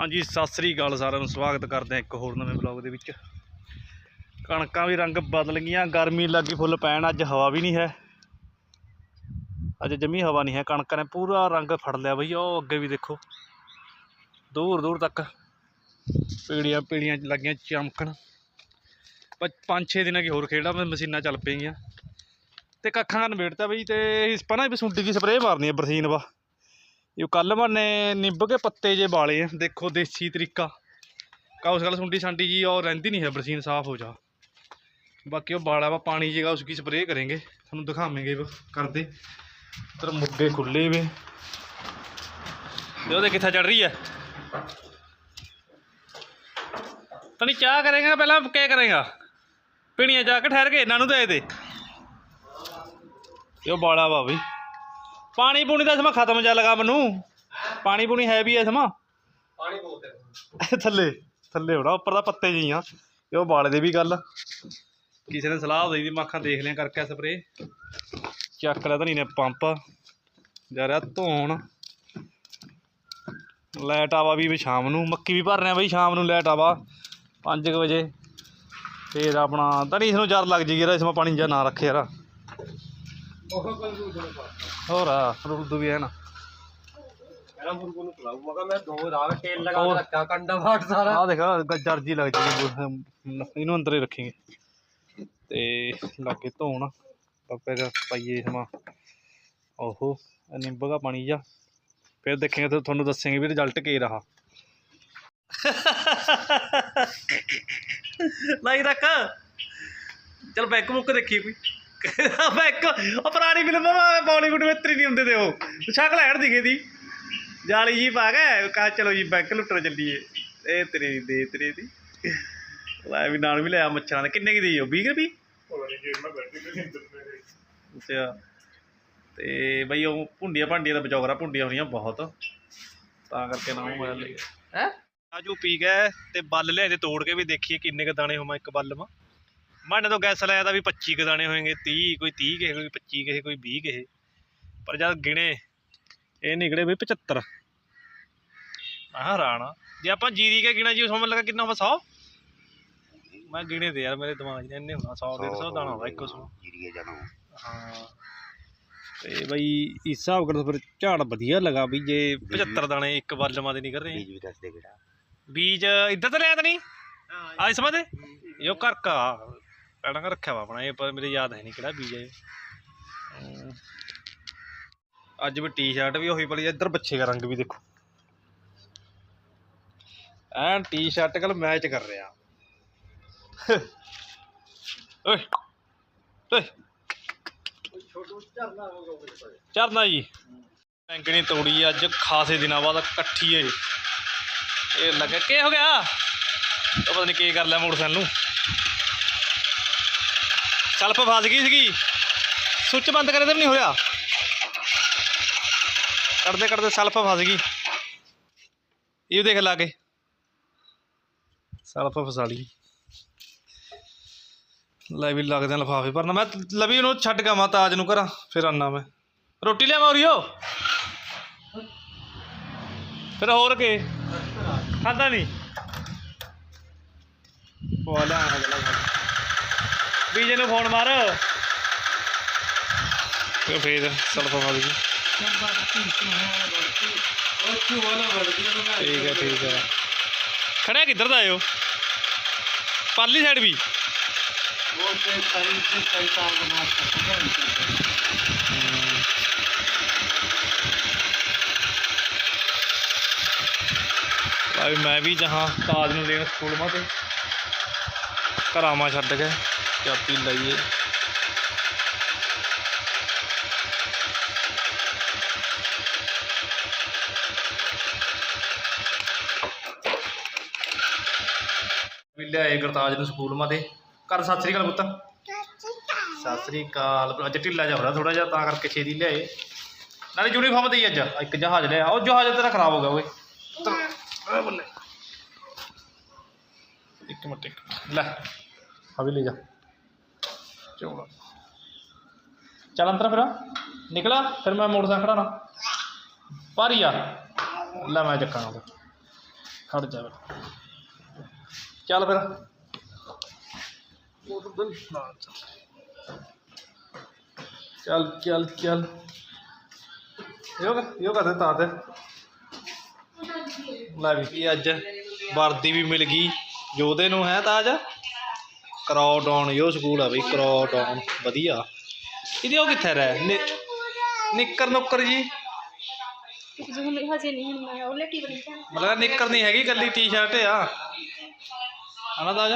ਹਾਂਜੀ, ਸਤਿ ਸ੍ਰੀ ਅਕਾਲ ਸਾਰਿਆਂ ਨੂੰ, ਸਵਾਗਤ ਕਰਦੇ ਹਾਂ ਇੱਕ ਹੋਰ ਨਵੇਂ ਵਲੌਗ ਦੇ ਵਿੱਚ। ਕਣਕਾਂ ਵੀ ਰੰਗ ਬਦਲ ਗਈਆਂ, ਗਰਮੀ ਲੱਗੀ ਫੁੱਲ ਪੈਣ, ਅੱਜ ਹਵਾ ਵੀ ਨਹੀਂ ਹੈ। ਅੱਜ ਜਮੀ ਹਵਾ ਨਹੀਂ ਹੈ, ਕਣਕਾਂ ਨੇ ਪੂਰਾ ਰੰਗ ਫੜ ਲਿਆ ਬਈ, ਉਹ ਅੱਗੇ ਵੀ ਦੇਖੋ। ਦੂਰ ਦੂਰ ਤੱਕ ਪੀੜੀਆਂ ਪੀੜੀਆਂ ਲੱਗੀਆਂ ਚਮਕਣ। ਪ- ਪੰਜ ਛੇ ਦਿਨਾਂ ਕੀ ਹੋਰ ਖੇਡਾ ਮਸ਼ੀਨਾਂ ਚੱਲ ਪਈਆਂ। ਤੇ ਕੱਖਾਂ ਦਾ ਨਵੇੜਤਾ ਬਈ, ਤੇ ਇਸ ਪਨਾ ਵੀ ਸੁੰਡੀ ਦੀ ਸਪਰੇਅ ਮਾਰਨੀ ਹੈ ਬਰਸੀਨ ਵਾ। ਇਹ ਕੱਲ ਮੈंने ਨਿੰਬ ਕੇ पत्ते ਜੇ ਬਾਲੇ हैं देखो देसी तरीका काउस गल सुंडी शांडी जी और रहती नहीं है बरसीन साफ हो जा बाकी वो बाड़ा वा पानी जेगा उसकी स्प्रे करेंगे थानू दिखावेंगे करते इधर मुर्गे खुले वे देखो कितना चढ़ रही है तो नहीं चाह करेगा पहला क्या करेगा पीनिया जाके ठहर के इन्हों दे दे बाड़ा वा भी ਪਾਣੀ ਪੂਣੀ ਦਾ ਸਮਾਂ ਖਤਮ ਜਾ ਲਗਾ ਮੈਨੂੰ। ਪਾਣੀ ਪੂਣੀ ਹੈ ਵੀ ਐ ਸਮਾਂ। ਪਾਣੀ ਬੋਲਦੇ ਥੱਲੇ ਥੱਲੇ ਹੋਣਾ ਉੱਪਰ ਦਾ ਪੱਤੇ ਜੀ ਆ। ਇਹ ਉਹ ਬਾਲੇ ਦੇ ਵੀ ਗੱਲ। ਕਿਸੇ ਨੇ ਸਲਾਹ ਦੇਈ ਦੀ ਮੱਖਾਂ ਦੇਖ ਲਿਆ ਕਰਕੇ ਸਪਰੇ ਚੱਕ ਲਿਆ ਧਨੀ ਨੇ ਪੰਪ। ਜਾ ਰਿਹਾ ਧੋਣ। ਲਾਈਟ ਆਵਾ ਵੀ ਸ਼ਾਮ ਨੂੰ। ਮੱਕੀ ਵੀ ਭਰ ਰਿਹਾ ਬਈ ਸ਼ਾਮ ਨੂੰ ਲਾਈਟ ਆਵਾ। 5 ਵਜੇ। ਫੇਰ ਆਪਣਾ ਧਨੀ ਇਸ ਨੂੰ ਜਰ ਲੱਗ ਜੇਗੀ ਯਾਰ ਇਸ ਮਾ ਪਾਣੀ ਜਾਂ ਨਾ ਰੱਖੇ ਯਾਰ। ਹੋਰ ਆ ਰੁੱਦੂ ਵੀ ਹੈ ਨਾ। ਮੇਰਾ ਮੁਰਗੂ ਨੂੰ ਖਲਾਉ ਮਗਾ ਮੈਂ ਦੋ ਰਾਗ ਤੇਲ ਲਗਾ ਹੋਰ। ਕੇ ਰੱਖਾ ਕੰਡਾ ਫਾਟ ਸਾਰਾ। ਆ ਦੇਖਾ ਜਰਜੀ ਲੱਗ ਜੇਗੀ ਇਹਨੂੰ ਅੰਦਰ ਹੀ ਤੇ ਲਾਗੇ ਧੋਣ ਤਾਂ ਫਿਰ ਪਾਈਏ ਸਮਾਂ। ਓਹੋ ਇਹ ਨਿੰਬੂ ਦਾ ਪਾਣੀ ਜਾ। ਫਿਰ ਦੇਖेंगे ਤੇ ਤੁਹਾਨੂੰ ਦੱਸਾਂਗੇ ਵੀ ਰਿਜ਼ਲਟ ਕੀ ਰਹਾ। ਲਾਈ ਰੱਖ। ਚਲ ਬੈਕ ਬੁੱਕ ਦੇਖੀ ਕੋਈ। ਬੈਕ ਉਹ ਪੁਰਾਣੀ ਫਿਲਮ ਬਾਲੀਵੁੱਡ ਵਿੱਚ ਤਰੀ ਨਹੀਂ ਹੁੰਦੇ ਤੇ ਉਹ। ਸ਼ਕਲ ਹੈੜ ਦਿਖੇ ਦੀ ਜਾਲੀ ਜੀ ਪਾ ਕੇ ਕਹਾ ਚਲੋ ਜੀ ਬੈਂਕ ਲੁੱਟਣ ਚੱਲੀਏ। ਇਹ ਤੇਰੀ ਦੇ ਤੇਰੀ ਦੀ ਲੈ ਵੀ ਨਾਲ ਵੀ ਲਿਆ ਮੱਛਰਾਂ ਦੇ। ਕਿੰਨੇ ਕੀ ਦੀ ਉਹ? 20 ਰੁਪਏ ਅੱਛਾ। ਤੇ ਬਈ ਉਹ ਭੁੰਡੀਆਂ ਭਾਂਡੀਆਂ ਦਾ ਬਚੌਗਰਾ ਭੁੰਡੀਆਂ ਹੋਣੀਆਂ ਬਹੁਤ। ਤਾਂ ਕਰਕੇ ਨਾ ਉਹ ਮੈਂ ਲਿਆ ਹੈ? ਆਜੂ ਪੀ ਗਏ ਤੇ ਬੱਲ ਲਿਆ ਤੇ ਤੋੜ ਕੇ ਵੀ ਦੇਖੀਏ ਕਿੰਨੇ ਕ ਦਾਣੇ ਹੋਵਾਂ ਇੱਕ ਬੱਲ ਮਾ ਮਾਨੇ ਤੋਂ ਗੈਸ ਲਾਇਆ ਤਾਂ ਵੀ 25 ਕ ਦਾਣੇ ਹੋਣਗੇ 30 ਕੋਈ 30 ਕਿਸੇ ਕੋਈ 25 ਕਿਸੇ ਕੋਈ 20 ਕਿਸੇ ਪਰ ਜਦ ਗਿਣੇ ਇਹ ਨਿਕਲੇ ਵੀ 75 ਆਹ ਰਾਣਾ ਜੇ ਆਪਾਂ ਜੀਰੀ ਕੇ ਗਿਣਾ ਜੀ ਸਮਝ ਲਗਾ ਕਿੰਨਾ ਵਾ 100 ਮੈਂ ਗਿਣੇ ਦੇ ਯਾਰ ਮੇਰੇ ਦਿਮਾਗ 'ਚ ਇੰਨੇ ਹੋਣਾ 100 150 ਦਾਣਾ ਹੋਣਾ ਇੱਕੋ ਸੌ। ਜੀਰੀਏ ਜਾਣਾ ਹਾਂ। ਤੇ ਬਈ ਇਸ ਹਿਸਾਬ ਕਰ ਫਿਰ ਝਾੜ ਵਧੀਆ ਲਗਾ ਵੀ ਜੇ 75 ਦਾਣੇ ਇੱਕ ਵੱਲਮਾ ਦੇ ਨਿਕਲ ਰਹੇ। ਬੀਜ ਵੀ ਦੱਸ ਦੇ ਕਿਹੜਾ। ਬੀਜ ਇੱਧਰ ਤਾਂ ਲਿਆ ਤਾਂ ਨਹੀਂ? ਆ ਇਸ ਮਦੇ ਇਹ ਘਰ ਕਾ ਰੱਖਿਆ ਵਾ ਆਪਣਾ, ਇਹ ਪਰ ਮੇਰੇ ਯਾਦ ਹੈ ਨਹੀਂ ਕਿਹੜਾ ਬੀਜ ਹੈ ਅੱਜ ਵੀ ਟੀ-ਸ਼ਰਟ ਵੀ ਉਹੀ ਪਲੀ, ਇੱਧਰ ਬੱਚੇ ਦਾ ਰੰਗ ਵੀ ਦੇਖੋ। ਐਨ ਟੀ-ਸ਼ਰਟ ਕੱਲ ਮੈਚ ਕਰ ਰਿਹਾ। ਓਏ ਓਏ। ਝਰਨਾ ਚਰਨਾ ਜੀ। ਬੈਂਕਣੀ ਤੋੜੀ ਅੱਜ ਖਾਸੇ ਦਿਨਾਂ ਬਾਅਦ ਇਕੱਠੀ ਏ। ਇਹ ਲੱਗਾ ਕੀ ਹੋ ਗਿਆ? ਪਤਾ ਨਹੀਂ ਕੀ ਕਰ ਲਿਆ ਮੋਟਰਸਾਈਕਲ ਨੂੰ। ਸਲਫ ਫਸ ਗਈ ਸੀਗੀ। ਸੁੱਚ ਬੰਦ ਕਰੇ ਤੇ ਵੀ ਨਹੀਂ ਹੋਇਆ। ਕਰਦੇ ਕਰਦੇ ਸਲਫ ਫਸ ਗਈ। ਇਹ ਦੇਖ ਲਾ ਕੇ। ਸਲਫ ਫਸਾ ਲਈ। ਲੈ ਵੀ ਲੱਗਦੇ ਲਫਾਫੇ। ਭਰਨਾ ਮੈਂ ਲਵੀ ਉਹਨੂੰ ਛੱਡ ਗਿਆ ਮੈਂ ਤਾਜ ਨੂੰ ਘਰਾਂ। ਫਿਰ ਆਨਾ ਮੈਂ। ਰੋਟੀ ਲਿਆਵਾਂ ਉਰੀਓ? ਫਿਰ ਹੋਰ ਕੇ। ਖਾਦਾ ਨਹੀਂ? ਪਵਾ ਲਿਆ ਬੀਜੇ ਨੂੰ ਫੋਨ ਮਾਰ। ਤੇ ਫੇਰ ਸਲਫਾ ਮਾਰ ਗਈ? ਠੀਕ ਹੈ ਠੀਕ ਹੈ। ਖੜਿਆ ਕਿੱਧਰ ਦਾ ਆਇਓ? ਪਾਲੀ ਸਾਈਡ ਵੀ। ਭਾਈ, ਮੈਂ ਵੀ ਜਹਾਂ ਤਾਜ ਨੂੰ ਲੈਣ ਸਕੂਲ ਮਾ ਤੇ ਘਰਾਮਾ ਛੱਡ ਕੇ। ਚਾਪੀ ਲਈਏ। ਵੀ ਲਿਆਏ ਗੁਰਤਾਜ ਨੂੰ ਸਕੂਲ ਮਾ ਤੇ। ਕਰ ਸਤਿ ਸ੍ਰੀ ਅਕਾਲ ਪੁੱਤ। ਸਤਿ ਸ੍ਰੀ ਅਕਾਲ। ਅੱਜ ਢਿੱਲਾ ਜਾ ਹੋ ਰਿਹਾ ਥੋੜਾ ਜਿਹਾ ਤਾਂ ਕਰਕੇ ਛੇਦੀ ਲਿਆਏ ਨਾਲੇ ਯੂਨੀਫਾਰਮ ਤੇ ਹੀ ਅੱਜ ਇੱਕ ਜਹਾਜ਼ ਲਿਆ। ਉਹ ਜਹਾਜ਼ ਤੇਰਾ ਖਰਾਬ ਹੋ ਗਿਆ ਓਏ। ਬੱਲੇ। ਇੱਕ ਮਿੰਟ ਇੱਕ ਲੈ ਆ ਵੀ ਲੈ ਜਾ। ਚੋਲਾ ਚੱਲ ਅੰਦਰ ਫਿਰ। ਨਿਕਲਾ ਫਿਰ ਮੈਂ ਮੋਟਰਸਾਈਕਲ ਖੜਾਣਾ ਭਾਰੀ ਆ। ਲੈ ਮੈਂ ਚੱਕਾਂਗਾ ਖੜ ਜਾ ਫਿਰ। ਚੱਲ ਫਿਰ। ਚੱਲ ਚੱਲ ਚੱਲ। ਯੋਗਾ ਯੋਗਾ ਤੇ ਤਾਂ ਤੇ। ਲੈ ਵੀ ਅੱਜ ਵਰਦੀ ਵੀ ਮਿਲ ਗਈ। ਜੋਦੇ ਨੂੰ ਹੈ ਤਾਜ? ਕਰਾਓ ਡਾਊਨ ਯੋ ਸਕੂਲ ਆ ਬਈ ਕਰਾਓ ਡਾਊਨ ਵਧੀਆ। ਇਹਦੀ ਉਹ ਕਿੱਥੇ ਰਹਿ? ਨਿ- ਨਿੱਕਰ ਨੁੱਕਰ ਜੀ। ਮਤਲਬ ਨਿੱਕਰ ਨਹੀਂ ਹੈਗੀ ਕੱਲੀ ਟੀ-ਸ਼ਰਟ ਆ। ਹਨਾ ਤਾਜ?